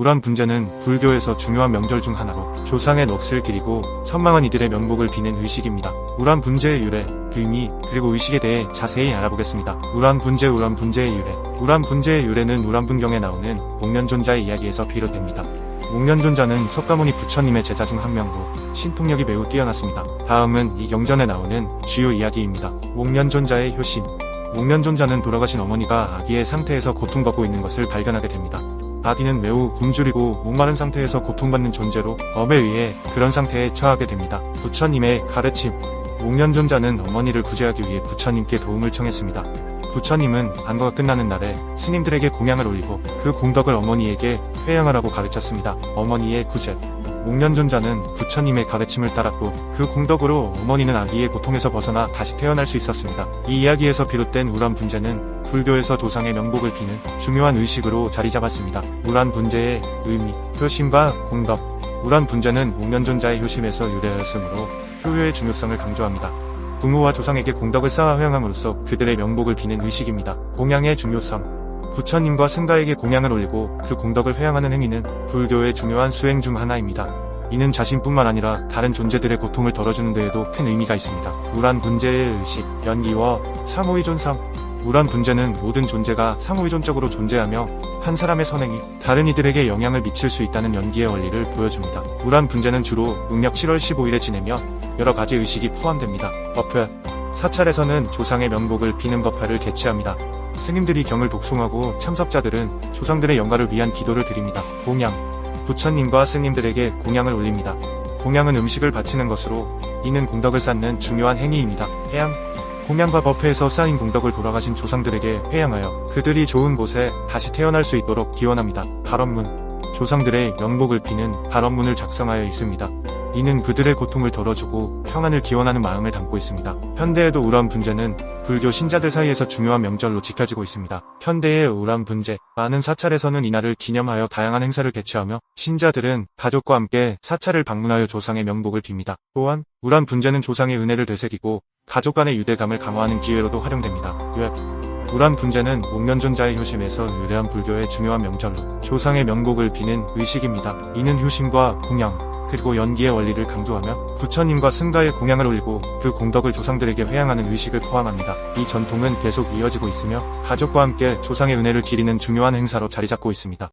우란 분제는 불교에서 중요한 명절 중 하나로 조상의 넋을 기리고 선망한 이들의 명복을 비는 의식입니다. 우란 분제의 유래, 의미, 그리고 의식에 대해 자세히 알아보겠습니다. 우란 분제 우란 분제의 유래 우란 분제의 유래는 우란 분경에 나오는 목련존자의 이야기에서 비롯됩니다. 목련존자는 석가모니 부처님의 제자 중 한 명으로 신통력이 매우 뛰어났습니다. 다음은 이 경전에 나오는 주요 이야기입니다. 목련존자의 효심 목련존자는 돌아가신 어머니가 아기의 상태에서 고통받고 있는 것을 발견하게 됩니다. 아기는 매우 굶주리고 목마른 상태에서 고통받는 존재로 업에 의해 그런 상태에 처하게 됩니다. 부처님의 가르침 목련존자는 어머니를 구제하기 위해 부처님께 도움을 청했습니다. 부처님은 안거가 끝나는 날에 스님들에게 공양을 올리고 그 공덕을 어머니에게 회양하라고 가르쳤습니다. 어머니의 구제 목련존자는 부처님의 가르침을 따랐고 그 공덕으로 어머니는 아기의 고통에서 벗어나 다시 태어날 수 있었습니다. 이 이야기에서 비롯된 우란 분제는 불교에서 조상의 명복을 비는 중요한 의식으로 자리 잡았습니다. 우란 분제의 의미, 효심과 공덕 우란 분제는 목련존자의 효심에서 유래하였으므로 효효의 중요성을 강조합니다. 부모와 조상에게 공덕을 쌓아 회양함으로써 그들의 명복을 비는 의식입니다. 공양의 중요성 부처님과 승가에게 공양을 올리고 그 공덕을 회양하는 행위는 불교의 중요한 수행 중 하나입니다. 이는 자신뿐만 아니라 다른 존재들의 고통을 덜어주는 데에도 큰 의미가 있습니다. 우란 분제의 의식, 연기와 상호의존상 우란 분제는 모든 존재가 상호의존적으로 존재하며 한 사람의 선행이 다른 이들에게 영향을 미칠 수 있다는 연기의 원리를 보여줍니다. 우란 분제는 주로 음력 7월 15일에 지내며 여러 가지 의식이 포함됩니다. 법회 사찰에서는 조상의 명복을 비는 법회를 개최합니다. 스님들이 경을 독송하고 참석자들은 조상들의 영가를 위한 기도를 드립니다. 공양 부처님과 스님들에게 공양을 올립니다. 공양은 음식을 바치는 것으로 이는 공덕을 쌓는 중요한 행위입니다. 해양 공양과 법회에서 쌓인 공덕을 돌아가신 조상들에게 회양하여 그들이 좋은 곳에 다시 태어날 수 있도록 기원합니다. 발언문 조상들의 명복을 비는 발언문을 작성하여 있습니다. 이는 그들의 고통을 덜어주고 평안을 기원하는 마음을 담고 있습니다. 현대에도 우란 분제는 불교 신자들 사이에서 중요한 명절로 지켜지고 있습니다. 현대의 우란 분제 많은 사찰에서는 이날을 기념하여 다양한 행사를 개최하며 신자들은 가족과 함께 사찰을 방문하여 조상의 명복을 빕니다. 또한 우란 분제는 조상의 은혜를 되새기고 가족 간의 유대감을 강화하는 기회로도 활용됩니다. 요약 우란 분제는 목련존자의 효심에서 유래한 불교의 중요한 명절로 조상의 명복을 비는 의식입니다. 이는 효심과 공양, 그리고 연기의 원리를 강조하며 부처님과 승가의 공양을 올리고 그 공덕을 조상들에게 회양하는 의식을 포함합니다. 이 전통은 계속 이어지고 있으며 가족과 함께 조상의 은혜를 기리는 중요한 행사로 자리 잡고 있습니다.